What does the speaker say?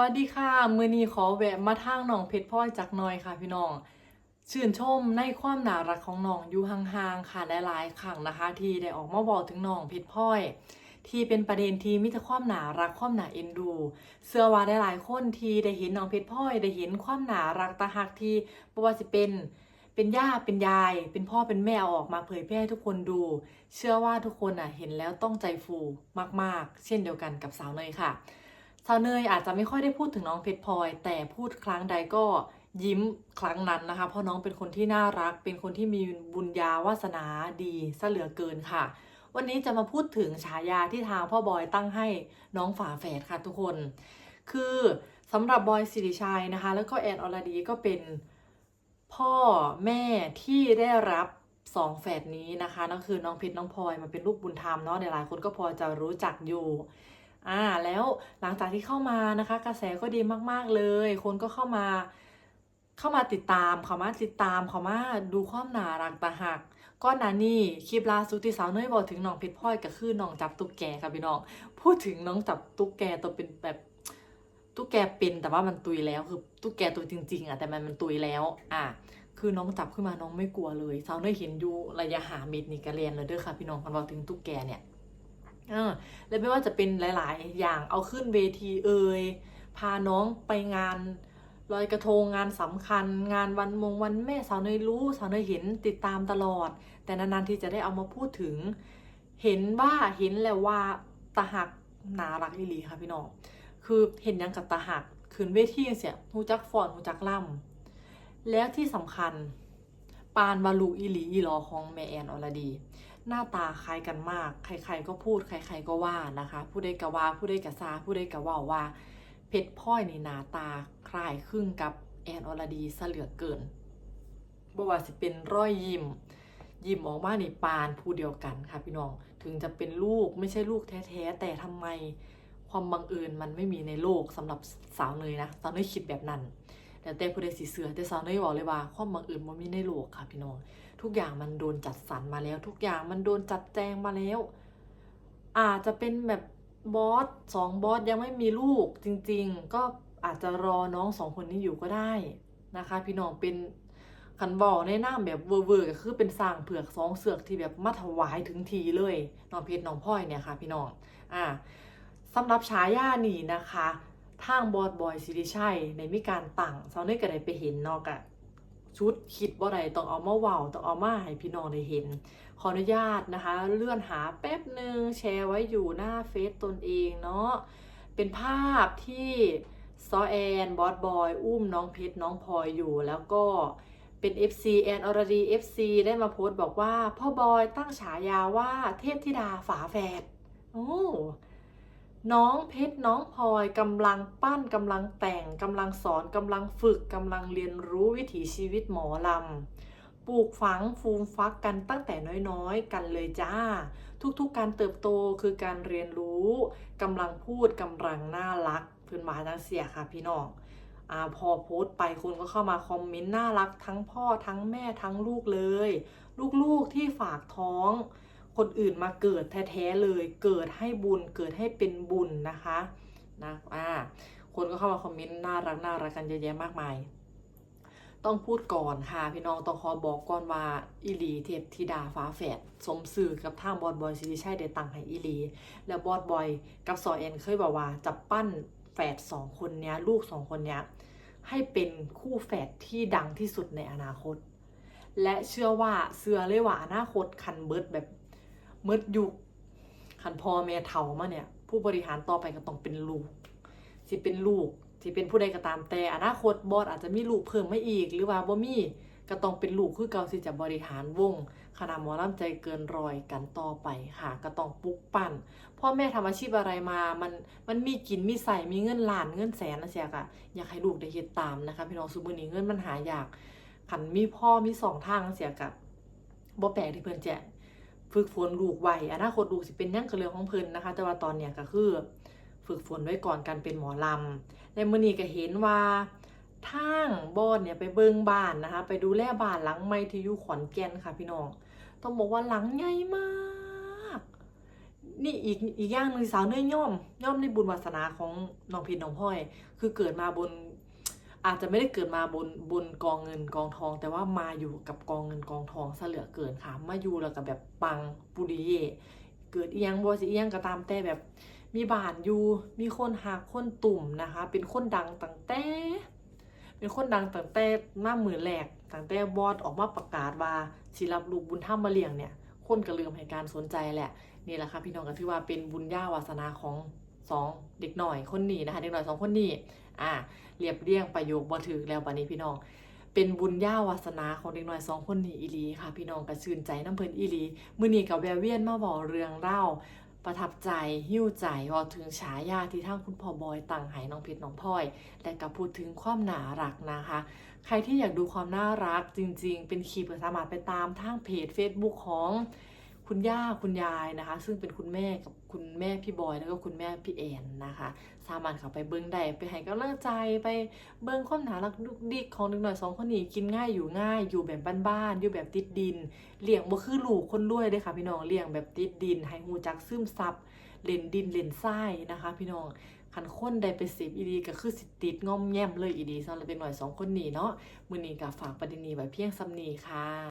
วัสดีค่ะ มือนี้ขอแวะมาทางหนองเพชรพลอยจักหน่อยค่ะพี่น้อง ชื่นชมในความน่ารักของน้องอยู่ห่างๆค่ะหลายๆครั้งนะคะ ที่ได้ออกมาบอกถึงน้องเพชรพลอยที่เป็นประเด็นที่มิตรความน่ารักความน่าเอ็นดู เสื้อว่าได้หลายคนที่ได้เห็นน้องเพชรพลอยได้เห็นความน่ารักตาหักที่บ่ว่าสิเป็นเป็นย่าเป็นยาย เป็นพ่อเป็นแม่เอาออกมาเผยแพร่ให้ทุกคนดู เชื่อว่าทุกคนอะเห็นแล้วต้องใจฟูมากๆ เช่นเดียวกันกับสาวเนยค่ะ สาวเนยอาจจะไม่ค่อยได้พูดถึงน้องเพชรพลอย แต่พูดครั้งใดก็ยิ้มครั้งนั้นนะคะ เพราะน้องเป็นคนที่น่ารัก เป็นคนที่มีบุญญาวาสนาดีซะเหลือเกินค่ะ วันนี้จะมาพูดถึงฉายาที่ทางพ่อบอยตั้งให้น้องฝาแฝดค่ะทุกคน คือสำหรับบอยสิริชัยนะคะ แล้วก็แอนอรดีก็เป็นพ่อแม่ที่ได้รับสองแฝดนี้นะคะนั่นคือน้องเพชรน้องพลอยมาเป็นลูกบุญธรรมเนาะหลายๆคนก็พอจะรู้จักอยู่ อ่าแล้วหลังจากที่เข้ามานะคะ กระแสก็ดีมากๆเลย คนก็เข้ามาเข้ามาติดตามเขามาติดตามเขามาดูความน่ารักตาหักก้อนานี่คลิปล่าสุดที่สาวเนยบอกถึงน้องเพชรพลอยก็คือน้องจับตุ๊กแกค่ะพี่น้องพูดถึงน้องจับตุ๊กแกตัวเป็นแบบตุ๊กแกเป็นแต่ว่ามันตุยแล้วคือตุ๊กแกตัวจริง ๆอะแต่มันมันตุยแล้ว อะคือน้องจับขึ้นมาน้องไม่กลัวเลยสาวเนยเห็นอยู่ระยะหาเมตรนี่กระเรียนเลยเด้อค่ะพี่น้องมันบอกถึงตุ๊กแกเนี่ย เออแล้วไม่ว่าจะเป็นหลาย ๆ อย่างเอาขึ้นเวทีเอ่ยพาน้องไปงานลอยกระทงงานสำคัญ งานวันมงวันแม่สาวเนยรู้สาวเนยเห็นติดตามตลอด แต่นาน ๆ ที่จะได้เอามาพูดถึง เห็นว่าเห็นแล้วว่าตาหักนารักอีหลีค่ะพี่น้องคือเห็นยังกับตาหักขืนเวทีเสียหูจักฟอนหูจักล่ำแล้วที่สำคัญ ปานวาลูอีหลีอีหลอของแม่แอนอรดี หน้าตาคล้ายกันมาก ใครๆก็พูด ใคร ๆก็ว่านะคะ ผู้ใดก็ว่าผู้ใดก็ซาผู้ใดก็ว่าว่า เพชรพลอยนี่หน้าตาคล้ายคลึงกับแอนอรดีซะเหลือเกินบ่ว่าสิเป็นร้อยยิ้มยิ้มออกมานี่ปานผู้เดียวกันค่ะพี่น้อง ถึงจะเป็นลูกไม่ใช่ลูกแท้ๆ แต่ทำไมความบังเอิญมันไม่มีในโลกสำหรับสาวเนยนะ สาวเนยคิดแบบนั้น แต่แต่ผู้ใดสิเสือแต่สาวเนยบอกเลยว่าความบังเอิญมันมีในโลกค่ะพี่น้องทุกอย่างมันโดนจัดสรรมาแล้ว ทุกอย่างมันโดนจัดแจงมาแล้ว อาจจะเป็นแบบบอสสองบอสยังไม่มีลูกจริง ๆ ก็อาจจะรอน้องสองคนนี้อยู่ก็ได้นะคะ พี่น้องเป็นขันบอกในหน้าแบบเวอร์เวอร์ก็คือเป็นสร้างเผือกสองเสือกที่แบบมาถวายถึงทีเลยน้องเพชรน้องพลอยเนี่ยค่ะ พี่น้องอ่าสำหรับฉายานี่นะคะทางบอสบอยสิริชัยในมีการตั้งเซาเน่ก็ได้ไปเห็นนอกอะ ชุดคิดว่าไรต้องเอามาเว้าต้องเอามาให้พี่น้องได้เห็น ขออนุญาตนะคะ เลื่อนหาแป๊บหนึ่งแชร์ไว้อยู่หน้าเฟซตนเองเนาะเป็นภาพที่ซอแอนบอสบอย อุ้มน้องเพชรน้องพลอยอยู่แล้วก็เป็น FC แอนอรดี FC ได้มาโพสต์บอกว่า พ่อบอยตั้งฉายาว่าเทพธิดาฝาแฝดโอ้ น้องเพชรน้องพลอยกำลังปั้นกำลังแต่งกำลังสอนกำลังฝึกกำลังเรียนรู้วิถีชีวิตหมอลำปลูกฝังฟูมฟักกันตั้งแต่น้อยๆ กันเลยจ้า ทุกๆการเติบโตคือการเรียนรู้กำลังพูดกำลังน่ารักเพื่อนมาจังเสียค่ะพี่น้องอพอโพสต์ไปคนก็เข้ามาคอมเมนต์น่ารักทั้งพ่อทั้งแม่ทั้งลูกเลย ลูกๆที่ฝากท้อง คนอื่นมาเกิดแท้ๆเลย เกิดให้บุญเกิดให้เป็นบุญนะคะนะอ่าคนก็เข้ามาคอมเมนต์น่ารักน่ารักกันเยอะแยะมากมาย ต้องพูดก่อนค่ะ พี่น้องต้องขอบอกก่อนว่าอีหลีเทพธิดาฟ้าแฝดสมสื่อกับทางบอดบอยซิริชัยได้ตังให้อีหลี แล้วบอดบอยกับซอเอ็นเคยบอกว่าจะปั้นแฝดสองคนนี้ลูกสองคนนี้ให้เป็นคู่แฝดที่ดังที่สุดในอนาคต และเชื่อว่าเสือเลยว่าอนาคตคันเบิร์ดแบบ เมิดยุคคันพ่อแม่เฒ่ามาเนี่ย ผู้บริหารต่อไปก็ต้องเป็นลูกสิเป็นลูกที่เป็นผู้ใดก็ตามแต่อนาคตบอสอาจจะมีลูกเพิ่มมาอีก หรือว่าบ่มีก็ต้องเป็นลูกคือเก่าสิจะบริหารวงคณะหมอลำใจเกินรอยกันต่อไปค่ะ ก็ต้องปลุกปั้นพ่อแม่ทำอาชีพอะไรมามันมันมีกินมีใส่มีเงินล้านเงินแสนนะเสียกะอยากให้ลูกได้เฮ็ดตามนะคะพี่น้องซุมือนี้เงินมันหายากขันมีพ่อมีสองทางเสียกะบ่แปลกที่เพิ่อนแจะ ฝึกฝนลูกไว้อนาคตลูกสิเป็นหยังกับเรื่องของเพิ่นนะคะ แต่ว่าตอนเนี้ยก็คือฝึกฝนไว้ก่อนการเป็นหมอลำในมือนี้ก็เห็นว่าทางบอนเนี่ยไปเบิงบ้านนะคะ ไปดูแลบ้านหลังใหม่ที่อยู่ขอนแก่นค่ะพี่น้อง ต้องบอกว่าหลังใหญ่มาก นี่อีกอีกอย่างหนึ่งสาวเนื้อย่อม ย่อมในบุญวาสนาของน้องเพชรน้องพลอย คือเกิดมาบน อาจจะไม่ได้เกิดมาบนบนกองเงินกองทอง แต่ว่ามาอยู่กับกองเงินกองทองซะเหลือเกินค่ะ มาอยู่แล้วกับแบบปังปุริเย่เกิดเอียงบัวสิเอียงก็ตามแต่แบบ มีบานอยู่มีคนหักคนตุ่มนะคะ เป็นคนดังตั้งแต่เป็นคนดังตั้งแต่มาหมื่นแรกตั้งแต่บอสออกมาประกาศว่าสิรับลูกบุญธรรมมาเลี้ยงเนี่ยคนก็เริ่มให้การสนใจแหละนี่แหละค่ะพี่น้องก็ถือว่าเป็นบุญญาวาสนาของ สองเด็กหน่อยคนนี้นะคะ เด็กหน่อยสองคนนี้อ่าเรียบเรียงประโยคบ่ถึกแล้วบัดนี้พี่น้อง เป็นบุญญาวาสนาของเด็กน้อยสองคนนี้อีลีค่ะ พี่น้องก็ชื่นใจน้ำเพลินอีลีมือนี้กับแววเวียนมาบอกเรื่องเล่าประทับใจหิ้วใจเว่าถึงฉายาที่ทั้งคุณพ่อบอยตั้งให้น้องเพชรน้องพลอย และก็พูดถึงความหนารักนะคะ ใครที่อยากดูความน่ารักจริง ๆ เป็นคลิปสามารถไปตามทางเพจ Facebook ของ คุณย่าคุณยายนะคะ ซึ่งเป็นคุณแม่กับคุณแม่พี่บอยแล้วก็คุณแม่พี่แอนนะคะ สามารถเข้าไปเบิ้งได้ไปให้กำลังใจไปเบิ้งความน่ารักดุกดิกของเด็กหน่อยสองคนนี้กินง่ายอยู่ง่าย อยู่แบบบ้านๆอยู่แบบติดดินเลี้ยงบ่คือลูกคนรวยเลยค่ะ พี่น้องเลี้ยงแบบติดดิน ให้หูจักซึมซับเล่นดินเล่นทรายนะคะ พี่น้องคันคนใดไปเสพอีดีก็คือสิติดง่อมแย่มเลยอีดีสำหรับเด็กหน่อยสองคนนี้เนาะมือนี้ก็ฝากประเด็นนี้ไว้เพียงซ้ำนีค่ะ